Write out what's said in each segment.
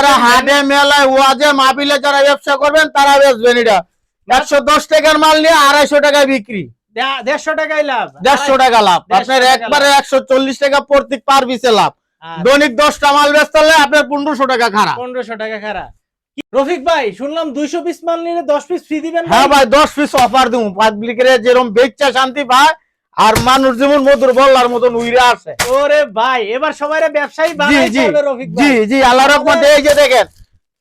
যারা হাটে মেলায় ওয়াজে মাহফিলে যারা ব্যবসা করবেন তারা বেচবেন এটা। একশো দশ টাকার মাল নিয়ে আড়াইশো টাকায় বিক্রি। দেড়শো টাকায় লাভ। দেড়শো টাকা লাভ। আপনার একবারে একশো চল্লিশ টাকা প্রত্যেক পার পিসে লাভ। আচ্ছা, দৈনিক দশটা মাল বেচতে আপনার পনেরোশো টাকা খারাপ পনেরোশো টাকা খারা কি- রফিক ভাই শুনলাম দুইশো পিস মাল নিলে দশ পিস ফ্রি দিবেন হ্যাঁ ভাই দশ পিস অফার দিব পাবলিকের যেরকম বেচা শান্তি পায় আর মানুষ যেমন মধুর বল্লার মতন উইরে আসে ওরে ভাই এবার সবাই ব্যবসায়ী জি জি জি জি আল্লাহ রহমতে এই যে দেখেন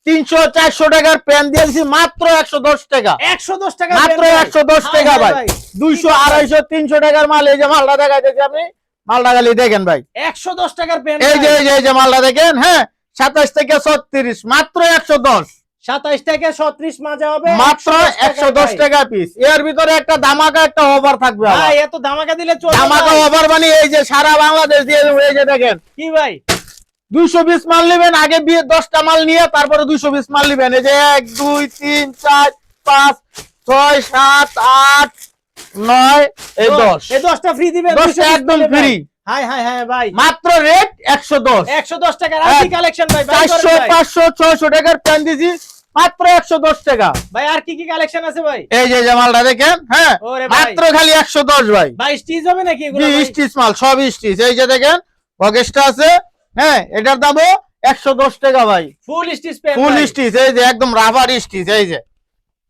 তিনশো চারশো টাকার প্যান দিয়েছি মাত্র একশো দশ টাকা। একশো দশ টাকা মাত্র একশো দশ টাকা ভাই। দুইশো আড়াইশো তিনশো টাকার মাল এই যে মালটা দেখাইতেছি আপনি মালটা খালি দেখেন ভাই। একশো দশ টাকার পেন এই এই যে এই যে মালটা দেখেন হ্যাঁ সাতাশ থেকে ছত্রিশ মাত্র একশো দশ। সাতাইশ থেকে ছত্রিশ মাজা হবে মাত্র একশো দশ ভাই। টাকা পিস এর ভিতরে একটা ধামাকা একটা অফার থাকবে ভাই এত ধামাকা দিলে চলবে ধামাকা। অফার মানে এই যে সারা বাংলাদেশ দিয়ে এই যে দেখেন। কি ভাই? দুইশো পিস মাল নেবেন আগে বিয়ে দশটা মাল নিয়ে তারপরে দুইশো পিস মাল নেবেন। এই যে এক দুই তিন চার পাঁচ ছয় সাত আট নয় এই দশ। এই দশটা ফ্রি দিবেন দশটা একদম ফ্রি হাই হাই হাই ভাই। মাত্র রেট একশো দশ। একশো দশ টাকার আর কালেকশন ভাই ভাই চারশো করেন ভাই। পাঁচশো ছয়শো টাকার প্যান দিছি। মাত্র একশো দশ টাকা। ভাই আর কি কি কালেকশন আছে ভাই? এই যে যে মালটা দেখেন হ্যাঁ? মাত্র খালি একশো দশ ভাই। ভাই স্টিচ হবে নাকি এগুলো ভাই? স্টিচ মাল সব স্টিচ এই যে দেখেন অগেস্টটা আছে হ্যাঁ এটার দামও একশো দশ টাকা ভাই। Full stitch pen full stitch এই যে একদম রাবার স্টিচ এই যে।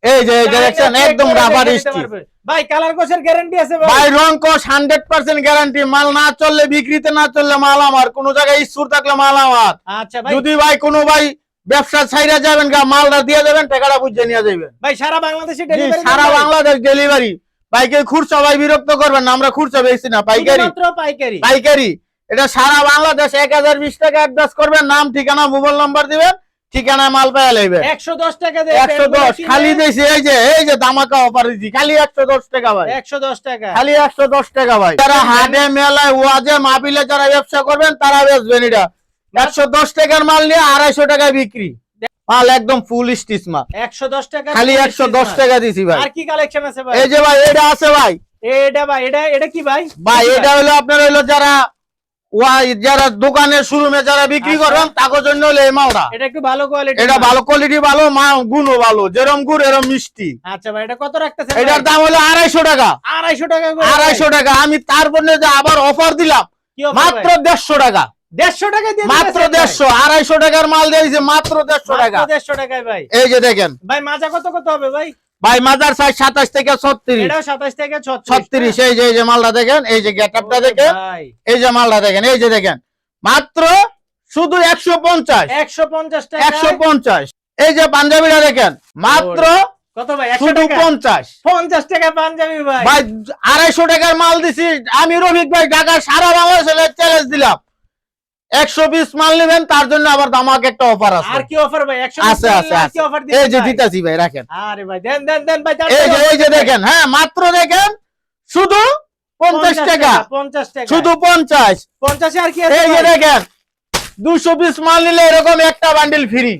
এই যে দেখছেন একদম রাবার স্টিচ ভাই কালার কোচের গ্যারান্টি আছে ভাই? ভাই রং কস হান্ড্রেড পার্সেন্ট গ্যারান্টি মাল না চললে বিক্রিতে না চললে মাল আমার। কোন জায়গায় ইস্যুর থাকলে মাল আমার। আচ্ছা ভাই। যদি ভাই কোনো ভাই ব্যবসা ছাইরা যাবেন গা মালটা দিয়ে দেবেন টাকাটা বুঝে নিয়ে যাবেন ভাই সারা বাংলাদেশে ডেলিভারি সারা বাংলাদেশ ডেলিভারি বাইকে খুরসা ভাই বিরক্ত করবেন না আমরা খুরসা বেশি না পাইকারি। পাইকারি। পাইকারি। এটা সারা বাংলাদেশ এক হাজার বিশ টাকা অ্যাডভান্স করবেন নাম ঠিকানা মোবাইল নাম্বার দিবেন ঠিকানায় মাল পেয়ে লাইবেন। একশো দশ টাকা দিয়ে একশো দশ খালি দিয়েছি এই যে এই যে দামাকা অফার দিচ্ছি খালি একশো দশ টাকা ভাই। একশো দশ টাকা। খালি একশো দশ টাকা ভাই। যারা হাটে মেলায় ওয়াজে মাহফিলে যারা ব্যবসা করবেন তারা বেচবেন এটা। একশো দশ টাকার মাল নিয়ে আড়াইশো টাকায় বিক্রি। মাল একদম ফুল স্টিচ মাল। একশো দশ টাকা খালি একশো দশ। টাকা দিছি ভাই। আর কি কালেকশন আছে ভাই? এই যে ভাই এটা আছে ভাই। এটা ভাই এটা এটা কি ভাই? ভাই এটা হলো আপনার হলো যারা যারা দোকানে শোরুমে যারা বিক্রি আচ্ছা। করবেন তাদের জন্য হলো এই মালটা। এটা একটু ভালো কোয়ালিটি এটা ভালো কোয়ালিটি ভালো মা গুণও ভালো যেরম গুড় এরম মিষ্টি। আচ্ছা ভাই এটা কত রাখতেছেন এটার দাম হলো আড়াইশো টাকা। আড়াইশো টাকা। আড়াইশো টাকা। আমি তারপরে যে আবার অফার দিলাম মাত্র? দেড়শো টাকা। দেড়শো টাকা মাত্র ভাই? দেড়শো আড়াইশো টাকার মাল দিয়েছে মাত্র দেড়শো টাকা। দেড়শো টাকায় ভাই। এই যে দেখেন। ভাই মাজা কত কত হবে ভাই? ভাই মাজার সাইজ সাতাশ থেকে ছত্রিশ। সাতাশ থেকে ছত্রিশ ছত্রিশ এই যে এই যে মালটা দেখেন এই যে গেট আপটা দেখেন এই যে মালটা দেখেন এই যে দেখেন। মাত্র শুধু একশো পঞ্চাশ। একশো পঞ্চাশ টাকা একশো পঞ্চাশ। এই যে পাঞ্জাবিটা দেখেন মাত্র কত ভাই শুধু টাকা? পঞ্চাশ। পঞ্চাশ টাকা পাঞ্জাবি ভাই। ভাই আড়াইশো টাকার মাল দিছি। আমি রফিক ভাই ঢাকা সারা বাংলাদেশে চ্যালেঞ্জ দিলাম। একশো পিস মাল নেবেন তার জন্য আবার দামাক একটা অফার আছে। আর কি অফার ভাই? আছে আছে এই যে দিতাছি ভাই রাখেন। আরে ভাই দেন দেন দেন ভাই এই যে এই যে দেখেন হ্যাঁ মাত্র দেখেন শুধু পঞ্চাশ টাকা। পঞ্চাশ টাকা। শুধু পঞ্চাশ। পঞ্চাশে আর কি আছে এই যে দেখেন দুশো পিস মাল নিলে এরকম একটা বান্ডিল ফ্রি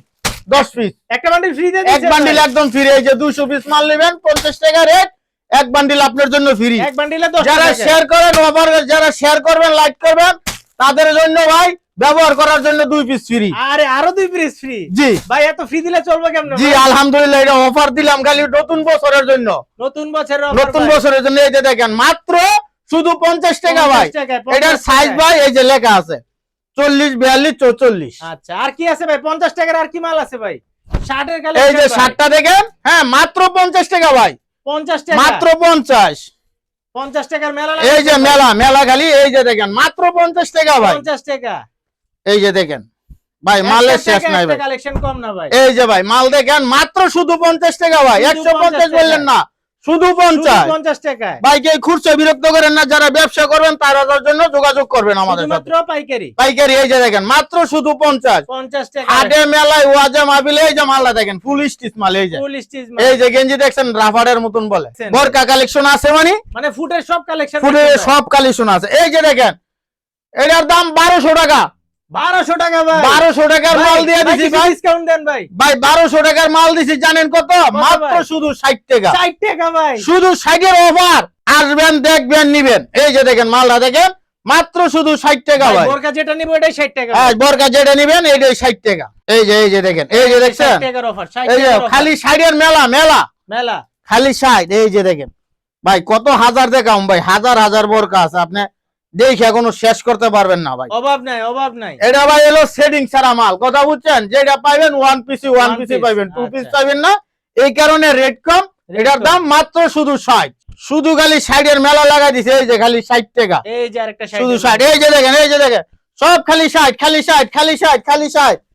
দশ পিস একটা বান্ডিল ফ্রি দিয়ে এক বান্ডিল একদম ফ্রি এই যে দুশো পিস মাল নেবেন পঞ্চাশ টাকা রেট এক বান্ডিল আপনার জন্য ফ্রি এক বান্ডিলে যারা শেয়ার করেন অফার যারা শেয়ার করবেন লাইক করবেন তাদের জন্য ভাই ব্যবহার করার জন্য দুই পিস ফ্রি আরে আরও দুই পিস ফ্রি জি। ভাই এত ফ্রি দিলে চলবে কেমন? জি আলহামদুলিল্লাহ এটা অফার দিলাম খালি নতুন বছরের জন্য। নতুন বছরের নতুন বছরের জন্য এই যে দেখেন মাত্র শুধু পঞ্চাশ টাকা ভাই। এটার সাইজ ভাই এই যে লেখা আছে চল্লিশ বিয়াল্লিশ চৌচল্লিশ। আচ্ছা আর কি আছে ভাই? পঞ্চাশ টাকার আর কি মাল আছে ভাই? ষাটের কালে এই যে শার্টটা দেখেন হ্যাঁ মাত্র পঞ্চাশ টাকা ভাই। পঞ্চাশ টাকা? মাত্র পঞ্চাশ। পঞ্চাশ টাকার মেলা এই যে মেলা মেলা খালি এই যে দেখেন মাত্র পঞ্চাশ টাকা ভাই। পঞ্চাশ টাকা? এই যে দেখেন। ভাই মালের শেষ নাই ভাই। কালেকশন কম না ভাই। এই যে ভাই মাল দেখেন মাত্র শুধু পঞ্চাশ টাকা ভাই। শুধু একশো পঞ্চাশ বললেন না শুধু পঞ্চাশ। পঞ্চাশ টাকায়। ভাই কে বিরক্ত করেন না যারা ব্যবসা করবেন তাদের জন্য যোগাযোগ করবেন আমাদের সাথে। শুধুমাত্র পাইকারি। পাইকারি এই যে দেখেন মাত্র শুধু পঞ্চাশ। পঞ্চাশ টাকা। হাটে মেলায় ওয়াজে মাহফিলে এই যে মালটা দেখেন ফুল স্টিচ মাল এই যে। ফুল স্টিচ এই যে গেঞ্জি দেখছেন রাফারের মতন বলে? বরকা কালেকশন আছে মানে? মানে ফুটের সব কালেকশন ফুলে সব কালেকশন আছে। এই যে দেখেন এটার দাম বারোশো টাকা। বারোশো টাকা ভাই। বারোশো টাকার মাল দিয়ে দিছি ভাই। ডিসকাউন্ট দেন ভাই। ভাই বারোশো টাকার মাল দিছি জানেন কত? মাত্র শুধু ষাট টাকা। ষাট টাকা ভাই। শুধু ষাটের অফার আসবেন দেখবেন নিবেন। এই যে দেখেন মালটা দেখেন মাত্র শুধু ষাট টাকা ভাই যেটা নিবো এটাই 60 টাকা হ্যাঁ বরকা যেটা নিবেন ষাট টাকা। এই যে এই যে দেখেন এই যে দেখছেন? 60 টাকার অফার 60 এই যে খালি ষাটের মেলা মেলা। মেলা। খালি ষাট এই যে দেখেন। ভাই কত হাজার দেখাম ভাই হাজার হাজার বোরকা আছে। আপনি দেখে এখনও শেষ করতে পারবেন না ভাই। অভাব নাই অভাব নাই। এটা ভাই এলো সেটিং ছাড়া মাল। কথা বুঝছেন? যেটা পাইবেন ওয়ান পিসি ওয়ান পিসি পাইবেন। টু পিস আচ্ছা। পাইবেন না। এই কারণে রেট কম এটার দাম মাত্র শুধু ষাট। শুধু খালি সাইডের মেলা লাগা দিছে এই যে খালি ষাট টাকা। এই যে আরেকটা শুধু ষাট। এই যে দেখেন এই যে দেখেন। সব খালি ষাট খালি ষাট খালি ষাট খালি ষাট।